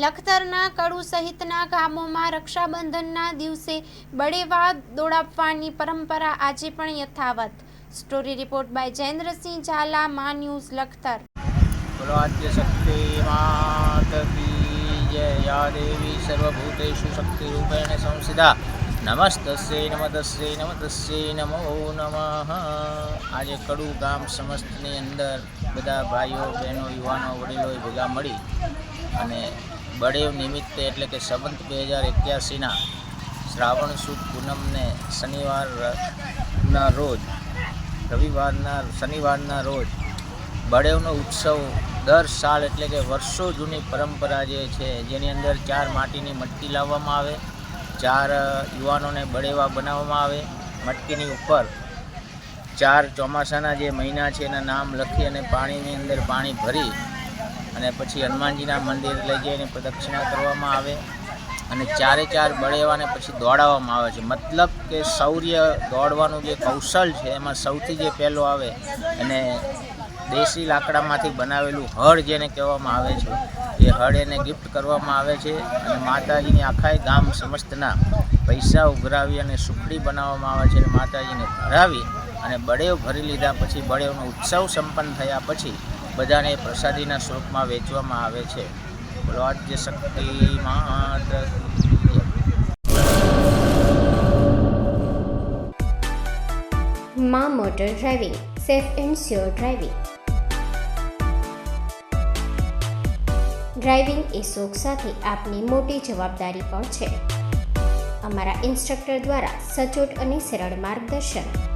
લખતરના કડુ સહિતના ગામોમાં રક્ષાબંધનના દિવસે બળેવા દોડાવવાની પરંપરા આજે પણ યથાવત. Story report by Jayendrasinh Jhala, Maa news Lakhtar. બોલાદ્ય શક્તિ માત કી જય. યા દેવી સર્વભૂતેષુ શક્તિ રૂપેણ સંસિદા. નમસ્તસ્ય નમતસ્ય નમતસ્ય નમો નમઃ. આજે કડુ ગામ સમસ્તની અંદર બધા ભાઈઓ, બહેનો, યુવાનો વડીલો ભેગા મળી અને બળેવ નિમિત્તે એટલે કે સંવંત બે હજાર એક્યાસીના શ્રાવણ સુદ પૂનમને શનિવારના રોજ, રવિવારના, શનિવારના રોજ બળેવનો ઉત્સવ દર સાલ એટલે કે વર્ષો જૂની પરંપરા જે છે, જેની અંદર ચાર માટીની મટકી લાવવામાં આવે, ચાર યુવાનોને બળેવા બનાવવામાં આવે, મટકીની ઉપર ચાર ચોમાસાના જે મહિના છે, એના નામ લખી અને પાણીની અંદર પાણી ભરી અને પછી હનુમાનજીના મંદિર લઈ જઈને પ્રદક્ષિણા કરવામાં આવે અને ચારે ચાર બળેવાને પછી દોડાવવામાં આવે છે. મતલબ કે શૌર્ય દોડવાનું જે કૌશલ છે, એમાં સૌથી જે પહેલો આવે અને દેશી લાકડામાંથી બનાવેલું હળ જેને કહેવામાં આવે છે. એ હળ એને ગિફ્ટ કરવામાં આવે છે અને માતાજીની આખાય ગામ સમસ્તના પૈસા ઉઘરાવી અને સુખડી બનાવવામાં આવે છે અને માતાજીને ભરાવી અને બળેવ ભરી લીધા પછી બળેવનો ઉત્સવ સંપન્ન થયા પછી બધાને પ્રસાદીના સ્વરૂપમાં વેચવામાં આવે છે. બોલો શક્તિમાં. Maa motor driving, safe and sure driving. Driving એ શોખ સાથે આપની મોટી જવાબદારી પણ છે. અમારા ઇન્સ્ટ્રક્ટર દ્વારા સચોટ અને સરળ માર્ગદર્શન.